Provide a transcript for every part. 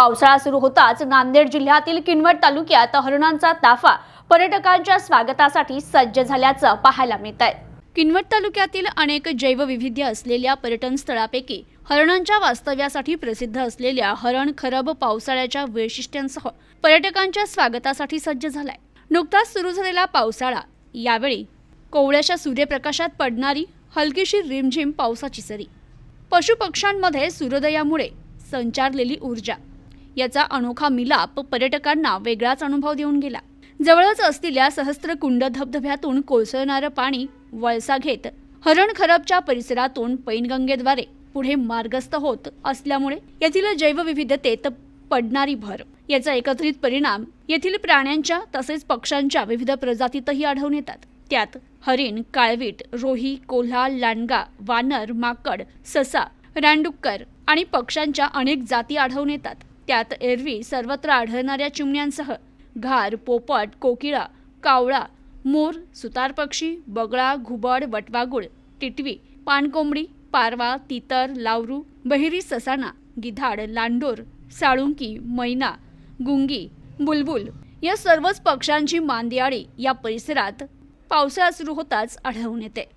पावसाळा सुरू होताच नांदेड जिल्ह्यातील किनवट तालुक्यात हरणांचा ताफा पर्यटकांच्या स्वागतासाठी सज्ज झाल्याचं पाहायला मिळत आहे किनवट तालुक्यातील अनेक जैवविविध्य असलेल्या पर्यटन स्थळापैकी हरणांच्या वास्तव्यासाठी प्रसिद्ध असलेल्या हरण खरब पावसाळ्याच्या वैशिष्ट्यांसह पर्यटकांच्या स्वागतासाठी सज्ज झालाय. नुकताच सुरू झालेला पावसाळा यावेळी कोवळ्याच्या सूर्यप्रकाशात पडणारी हलकीशी रिमझिम पावसाची सरी. पशुपक्ष्यांमध्ये सूर्योदयामुळे संचारलेली ऊर्जा याचा अनोखा मिलाप पर्यटकांना वेगळाच अनुभव देऊन गेला. जवळच असलेल्या सहस्त्रकुंड धबधब्यातून कोसळणारं पाणी वळसा घेत हरणखरबच्या परिसरातून पैनगंगेद्वारे पुढे मार्गस्थ होत असल्यामुळे येथील जैवविविधतेत पडणारी भर. याचा एकत्रित परिणाम येथील प्राण्यांच्या तसेच पक्ष्यांच्या विविध प्रजातीतही आढळून येतात. त्यात हरिण काळवीट रोही कोल्हा लांडगा वानर माकड ससा रानडुक्कर आणि पक्ष्यांच्या अनेक जाती आढळून येतात. त्यात एरवी सर्वत्र आढळणाऱ्या चिमण्यांसह घार पोपट कोकिळा कावळा मोर सुतार पक्षी बगळा घुबड वटवागुळ टिटवी पानकोंबडी पारवा तितर लावरू बहिरी ससाणा गिधाड लांडोर साळुंकी मैना गुंगी बुलबुल या सर्वच पक्ष्यांची मांदियाळी या परिसरात पावसाळा सुरू होताच आढळून येते.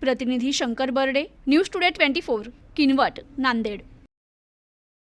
प्रतिनिधी Shankar Barde news today twenty four Kinwat Nanded.